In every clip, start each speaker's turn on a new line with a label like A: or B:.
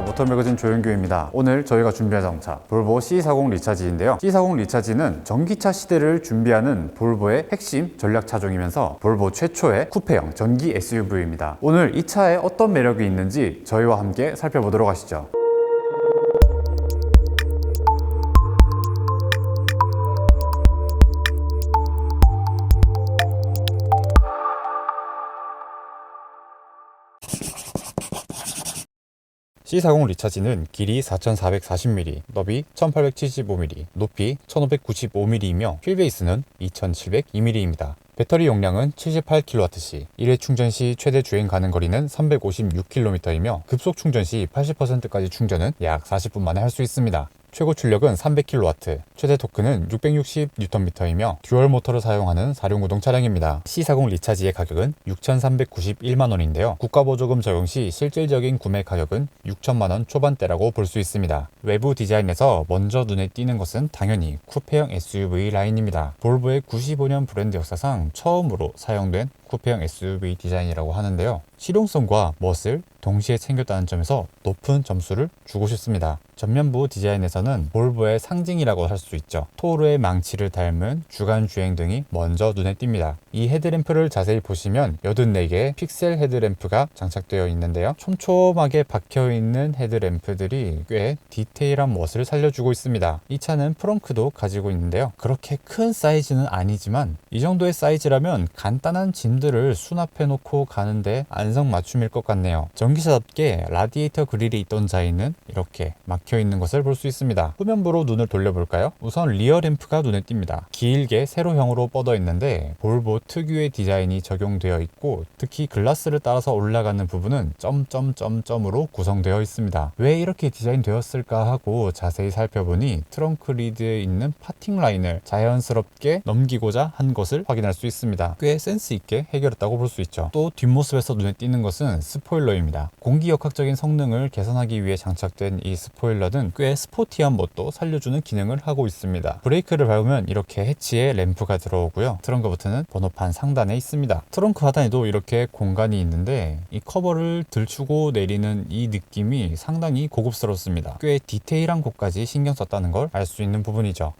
A: 모터매거진 조영규입니다. 오늘 저희가 준비한 자동차 볼보 C40 리차지인데요. C40 리차지는 전기차 시대를 준비하는 볼보의 핵심 전략 차종이면서 볼보 최초의 쿠페형 전기 SUV입니다. 오늘 이 차에 어떤 매력이 있는지 저희와 함께 살펴보도록 하시죠. C40 리차지는 길이 4440mm, 너비 1875mm, 높이 1595mm이며 휠 베이스는 2702mm입니다. 배터리 용량은 78kWh, 1회 충전 시 최대 주행 가능 거리는 356km이며 급속 충전 시 80%까지 충전은 약 40분 만에 할 수 있습니다. 최고 출력은 300kW, 최대 토크는 660Nm이며 듀얼 모터를 사용하는 4륜구동 차량입니다. C40 리차지의 가격은 6,391만 원인데요. 국가보조금 적용 시 실질적인 구매 가격은 6천만 원 초반대라고 볼 수 있습니다. 외부 디자인에서 먼저 눈에 띄는 것은 당연히 쿠페형 SUV 라인입니다. 볼보의 95년 브랜드 역사상 처음으로 사용된 쿠페형 SUV 디자인이라고 하는데요. 실용성과 멋을 동시에 챙겼다는 점에서 높은 점수를 주고 싶습니다. 전면부 디자인에서는 볼보의 상징이라고 할 수 있죠. 토르의 망치를 닮은 주간 주행 등이 먼저 눈에 띕니다. 이 헤드램프를 자세히 보시면 84개의 픽셀 헤드램프가 장착되어 있는데요. 촘촘하게 박혀 있는 헤드램프들이 꽤 디테일한 멋을 살려주고 있습니다. 이 차는 프렁크도 가지고 있는데요. 그렇게 큰 사이즈는 아니지만 이 정도의 사이즈라면 간단한 짐들을 수납해 놓고 가는데 안성맞춤일 것 같네요. 전기차답게 라디에이터 그릴이 있던 자이는 이렇게 막혀 있는 것을 볼 수 있습니다. 후면부로 눈을 돌려볼까요? 우선 리어 램프가 눈에 띕니다. 길게 세로형으로 뻗어 있는데 볼보 특유의 디자인이 적용되어 있고 특히 글라스를 따라서 올라가는 부분은 점점점점으로 구성되어 있습니다. 왜 이렇게 디자인되었을까 하고 자세히 살펴보니 트렁크 리드에 있는 파팅 라인을 자연스럽게 넘기고자 한 것을 확인할 수 있습니다. 꽤 센스 있게 해결했다고 볼 수 있죠. 또 뒷모습에서 눈에 띄는 것은 스포일러입니다. 공기역학적인 성능을 개선하기 위해 장착된 이 스포일러는 꽤 스포티한 멋도 살려주는 기능을 하고 있습니다. 브레이크를 밟으면 이렇게 해치의 램프가 들어오고요. 트렁크 버튼은 번호판 상단에 있습니다. 트렁크 하단에도 이렇게 공간이 있는데 이 커버를 들추고 내리는 이 느낌이 상당히 고급스럽습니다. 꽤 디테일한 곳까지 신경 썼다는 걸 알 수 있는 부분이죠.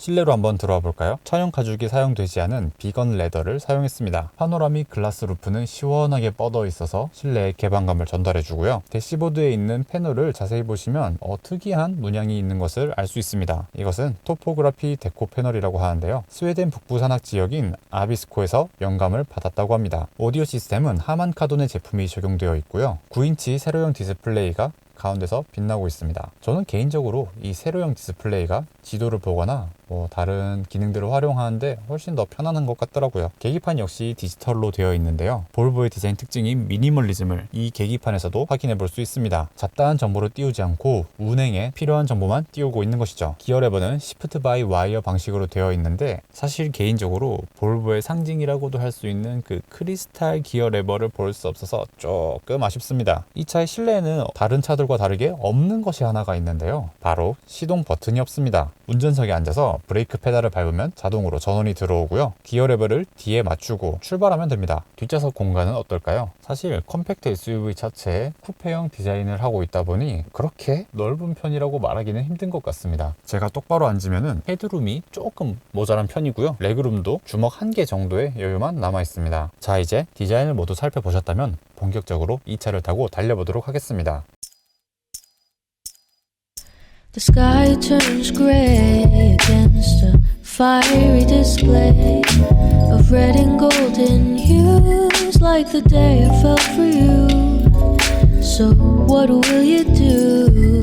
A: 실내로 한번 들어와 볼까요? 차용 가죽이 사용되지 않은 비건 레더를 사용했습니다. 파노라믹 글라스 루프는 시원하게 뻗어 있어서 실내에 개방감을 전달해 주고요. 대시보드에 있는 패널을 자세히 보시면 어, 특이한 문양이 있는 것을 알 수 있습니다. 이것은 토포그라피 데코 패널이라고 하는데요. 스웨덴 북부 산악 지역인 아비스코에서 영감을 받았다고 합니다. 오디오 시스템은 하만 카돈의 제품이 적용되어 있고요. 9인치 세로형 디스플레이가 가운데서 빛나고 있습니다. 저는 개인적으로 이 세로형 디스플레이가 지도를 보거나 뭐 다른 기능들을 활용하는데 훨씬 더 편안한 것 같더라고요. 계기판 역시 디지털로 되어 있는데요. 볼보의 디자인 특징인 미니멀리즘을 이 계기판에서도 확인해 볼 수 있습니다. 잡다한 정보를 띄우지 않고 운행에 필요한 정보만 띄우고 있는 것이죠. 기어 레버는 시프트 바이 와이어 방식으로 되어 있는데 사실 개인적으로 볼보의 상징이라고도 할 수 있는 그 크리스탈 기어 레버를 볼 수 없어서 조금 아쉽습니다. 이 차의 실내에는 다른 차들과 다르게 없는 것이 하나가 있는데요. 바로 시동 버튼이 없습니다. 운전석에 앉아서 브레이크 페달을 밟으면 자동으로 전원이 들어오고요. 기어 레버를 뒤에 맞추고 출발하면 됩니다. 뒷좌석 공간은 어떨까요? 사실 컴팩트 SUV 자체에 쿠페형 디자인을 하고 있다 보니 그렇게 넓은 편이라고 말하기는 힘든 것 같습니다. 제가 똑바로 앉으면 헤드룸이 조금 모자란 편이고요. 레그룸도 주먹 한 개 정도의 여유만 남아 있습니다. 자 이제 디자인을 모두 살펴보셨다면 본격적으로 이 차를 타고 달려보도록 하겠습니다.
B: The sky turns gray fiery display of red and golden hues, like the day I fell for you. So, what will you do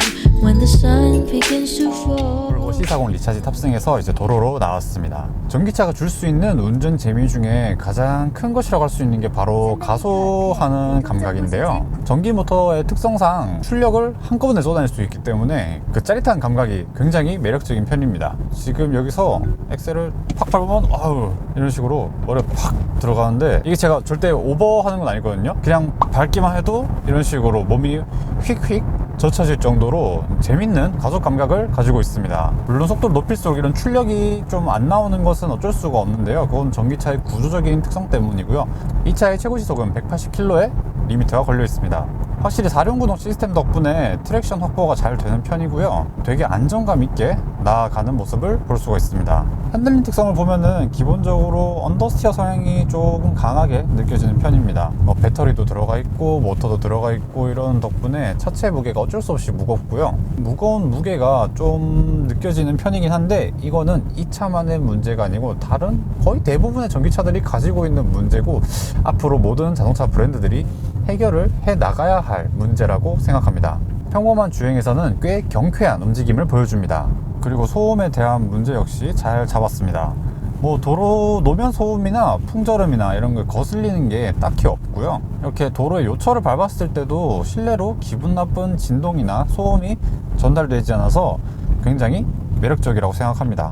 A: 볼보 C40 리차지 탑승해서 이제 도로로 나왔습니다. 전기차가 줄 수 있는 운전 재미 중에 가장 큰 것이라고 할 수 있는 게 바로 가소하는 감각인데요. 전기 모터의 특성상 출력을 한꺼번에 쏟아낼 수 있기 때문에 그 짜릿한 감각이 굉장히 매력적인 편입니다. 지금 여기서 엑셀을 팍 밟으면 아우 이런 식으로 머리에 팍 들어가는데 이게 제가 절대 오버하는 건 아니거든요. 그냥 밟기만 해도 이런 식으로 몸이 휙휙 젖혀질 정도로 재밌는 가속 감각을 가지고 있습니다. 물론 속도를 높일수록 이런 출력이 좀 안 나오는 것은 어쩔 수가 없는데요. 그건 전기차의 구조적인 특성 때문이고요. 이 차의 최고 시속은 180km의 리미터가 걸려 있습니다. 확실히 4륜구동 시스템 덕분에 트랙션 확보가 잘 되는 편이고요. 되게 안정감 있게 나아가는 모습을 볼 수가 있습니다. 핸들링 특성을 보면은 기본적으로 언더스티어 성향이 조금 강하게 느껴지는 편입니다. 뭐 배터리도 들어가 있고 모터도 들어가 있고 이런 덕분에 차체 무게가 어쩔 수 없이 무겁고요. 무거운 무게가 좀 느껴지는 편이긴 한데 이거는 이 차만의 문제가 아니고 다른 거의 대부분의 전기차들이 가지고 있는 문제고 앞으로 모든 자동차 브랜드들이 해결을 해 나가야 할 문제라고 생각합니다. 평범한 주행에서는 꽤 경쾌한 움직임을 보여줍니다. 그리고 소음에 대한 문제 역시 잘 잡았습니다. 뭐 도로 노면 소음이나 풍절음이나 이런 걸 거슬리는 게 딱히 없고요. 이렇게 도로의 요철을 밟았을 때도 실내로 기분 나쁜 진동이나 소음이 전달되지 않아서 굉장히 매력적이라고 생각합니다.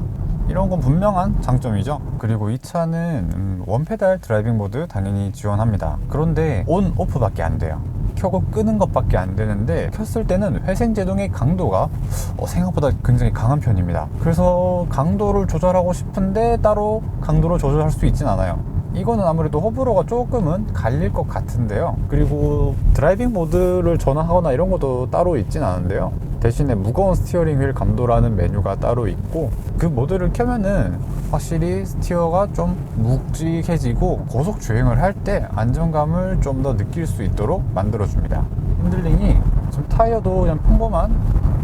A: 이런 건 분명한 장점이죠. 그리고 이 차는 음, 원페달 드라이빙 모드 당연히 지원합니다. 그런데 온 오프 밖에 안 돼요. 켜고 끄는 것밖에 안 되는데 켰을 때는 회생 제동의 강도가 어, 생각보다 굉장히 강한 편입니다. 그래서 강도를 조절하고 싶은데 따로 강도를 조절할 수 있진 않아요. 이거는 아무래도 호불호가 조금은 갈릴 것 같은데요. 그리고 드라이빙 모드를 전환하거나 이런 것도 따로 있진 않은데요. 대신에 무거운 스티어링 휠 감도라는 메뉴가 따로 있고 그 모드를 켜면은 확실히 스티어가 좀 묵직해지고 고속 주행을 할 때 안정감을 좀 더 느낄 수 있도록 만들어줍니다. 핸들링이 지금 타이어도 그냥 평범한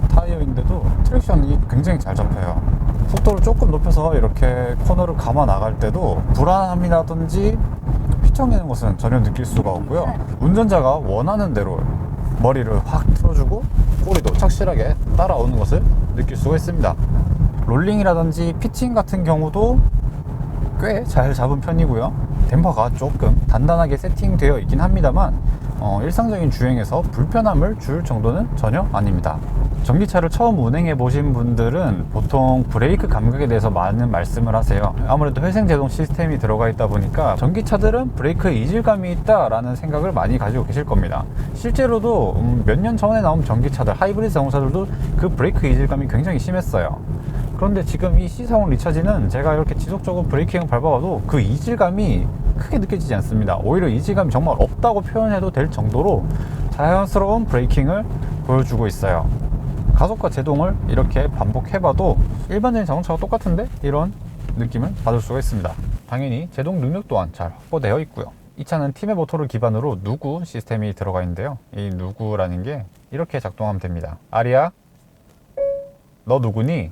A: 타이어인데도 트랙션이 굉장히 잘 잡혀요. 속도를 조금 높여서 이렇게 코너를 감아 나갈 때도 불안함이라든지 휘청이는 것은 전혀 느낄 수가 없고요. 운전자가 원하는 대로 머리를 확 틀어주고 착실하게 따라오는 것을 느낄 수가 있습니다. 롤링이라든지 피칭 같은 경우도 꽤 잘 잡은 편이고요. 댐퍼가 조금 단단하게 세팅되어 있긴 합니다만 어, 일상적인 주행에서 불편함을 줄 정도는 전혀 아닙니다. 전기차를 처음 운행해 보신 분들은 보통 브레이크 감각에 대해서 많은 말씀을 하세요. 아무래도 회생 제동 시스템이 들어가 있다 보니까 전기차들은 브레이크에 이질감이 있다라는 생각을 많이 가지고 계실 겁니다. 실제로도 음, 몇년 전에 나온 전기차들, 하이브리드 자동차들도 그 브레이크 이질감이 굉장히 심했어요. 그런데 지금 이 C40 리차지는 제가 이렇게 지속적으로 브레이킹을 밟아봐도 그 이질감이 크게 느껴지지 않습니다. 오히려 이질감이 정말 없다고 표현해도 될 정도로 자연스러운 브레이킹을 보여주고 있어요. 가속과 제동을 이렇게 반복해봐도 일반적인 자동차와 똑같은데 이런 느낌을 받을 수가 있습니다. 당연히 제동 능력 또한 잘 확보되어 있고요. 이 차는 팀의 모터를 기반으로 누구 시스템이 들어가 있는데요. 이 누구라는 게 이렇게 작동하면 됩니다. 아리야, 너 누구니?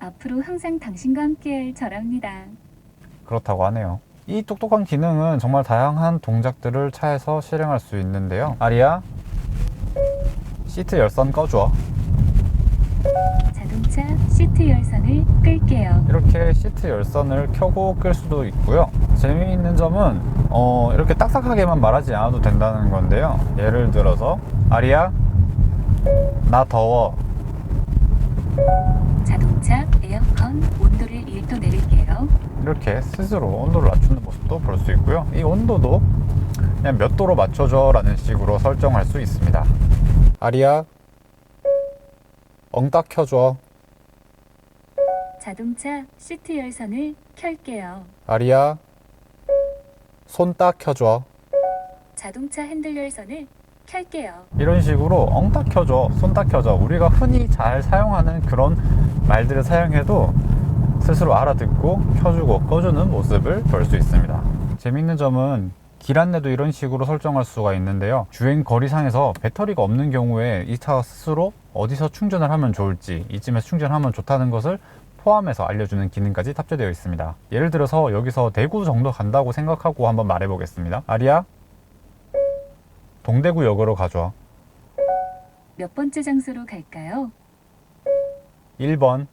C: 앞으로 항상 당신과 함께할 저랍니다.
A: 그렇다고 하네요. 이 똑똑한 기능은 정말 다양한 동작들을 차에서 실행할 수 있는데요. 아리야, 시트 열선 꺼줘.
C: 자동차 시트 열선을 끌게요.
A: 이렇게 시트 열선을 켜고 끌 수도 있고요. 재미있는 점은 어, 이렇게 딱딱하게만 말하지 않아도 된다는 건데요. 예를 들어서 아리야, 나 더워.
C: 자동차 에어컨 온도를 1도 내릴게요.
A: 이렇게 스스로 온도를 낮추는 모습도 볼 수 있고요. 이 온도도 그냥 몇 도로 맞춰줘 라는 식으로 설정할 수 있습니다. 아리야, 엉딱 켜줘.
C: 자동차 시트 열선을 켤게요.
A: 아리야, 손딱 켜줘.
C: 자동차 핸들 열선을 켤게요.
A: 이런 식으로 엉딱 켜줘, 손딱 켜줘. 우리가 흔히 잘 사용하는 그런 말들을 사용해도 스스로 알아듣고 켜주고 꺼주는 모습을 볼 수 있습니다. 재밌는 점은 길 안내도 이런 식으로 설정할 수가 있는데요. 주행 거리상에서 배터리가 없는 경우에 이 차 스스로 어디서 충전을 하면 좋을지, 이쯤에서 충전하면 좋다는 것을 포함해서 알려주는 기능까지 탑재되어 있습니다. 예를 들어서 여기서 대구 정도 간다고 생각하고 한번 말해 보겠습니다. 아리야, 동대구역으로 가줘.
C: 몇 번째 장소로 갈까요?
A: 1번,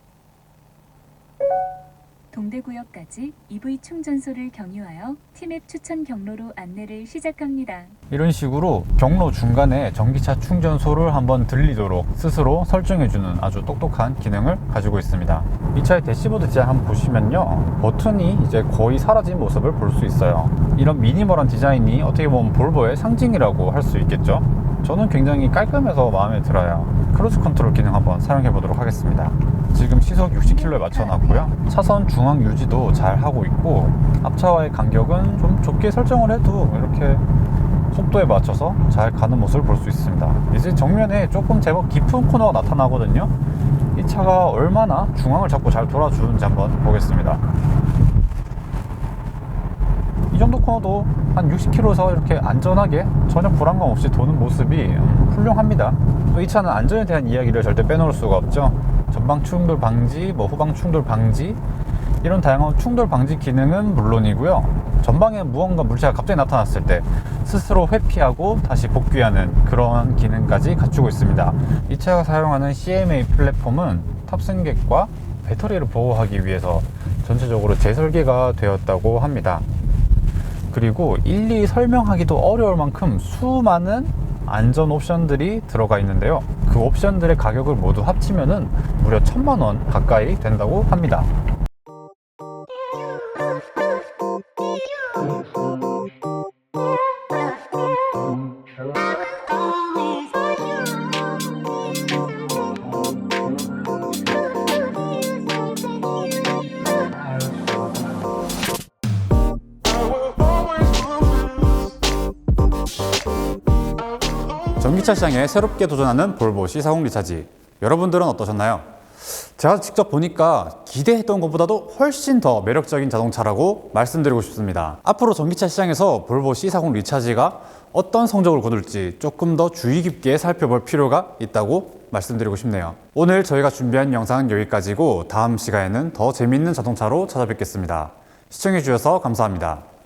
C: 동대구역까지 EV 충전소를 경유하여 티맵 추천 경로로 안내를 시작합니다.
A: 이런 식으로 경로 중간에 전기차 충전소를 한번 들리도록 스스로 설정해주는 아주 똑똑한 기능을 가지고 있습니다. 이 차의 대시보드 디자인 한번 보시면요. 버튼이 이제 거의 사라진 모습을 볼 수 있어요. 이런 미니멀한 디자인이 어떻게 보면 볼보의 상징이라고 할 수 있겠죠. 저는 굉장히 깔끔해서 마음에 들어요. 크루즈 컨트롤 기능 한번 사용해 보도록 하겠습니다. 지금 시속 60km에 맞춰놨고요. 차선 중앙 유지도 잘 하고 있고 앞차와의 간격은 좀 좁게 설정을 해도 이렇게 속도에 맞춰서 잘 가는 모습을 볼 수 있습니다. 이제 정면에 조금 제법 깊은 코너가 나타나거든요. 이 차가 얼마나 중앙을 잡고 잘 돌아주는지 한번 보겠습니다. 이 정도 코너도 한 60km에서 이렇게 안전하게 전혀 불안감 없이 도는 모습이 음, 훌륭합니다. 또 이 차는 안전에 대한 이야기를 절대 빼놓을 수가 없죠. 전방 충돌 방지, 뭐 후방 충돌 방지 이런 다양한 충돌 방지 기능은 물론이고요. 전방에 무언가 물체가 갑자기 나타났을 때 스스로 회피하고 다시 복귀하는 그런 기능까지 갖추고 있습니다. 이 차가 사용하는 CMA 플랫폼은 탑승객과 배터리를 보호하기 위해서 전체적으로 재설계가 되었다고 합니다. 그리고 일일이 설명하기도 어려울 만큼 수많은 안전 옵션들이 들어가 있는데요. 그 옵션들의 가격을 모두 합치면은 무려 천만 원 가까이 된다고 합니다. 전기차 시장에 새롭게 도전하는 볼보 C40 리차지. 여러분들은 어떠셨나요? 제가 직접 보니까 기대했던 것보다도 훨씬 더 매력적인 자동차라고 말씀드리고 싶습니다. 앞으로 전기차 시장에서 볼보 C40 리차지가 어떤 성적을 거둘지 조금 더 주의 깊게 살펴볼 필요가 있다고 말씀드리고 싶네요. 오늘 저희가 준비한 영상은 여기까지고 다음 시간에는 더 재밌는 자동차로 찾아뵙겠습니다. 시청해주셔서 감사합니다.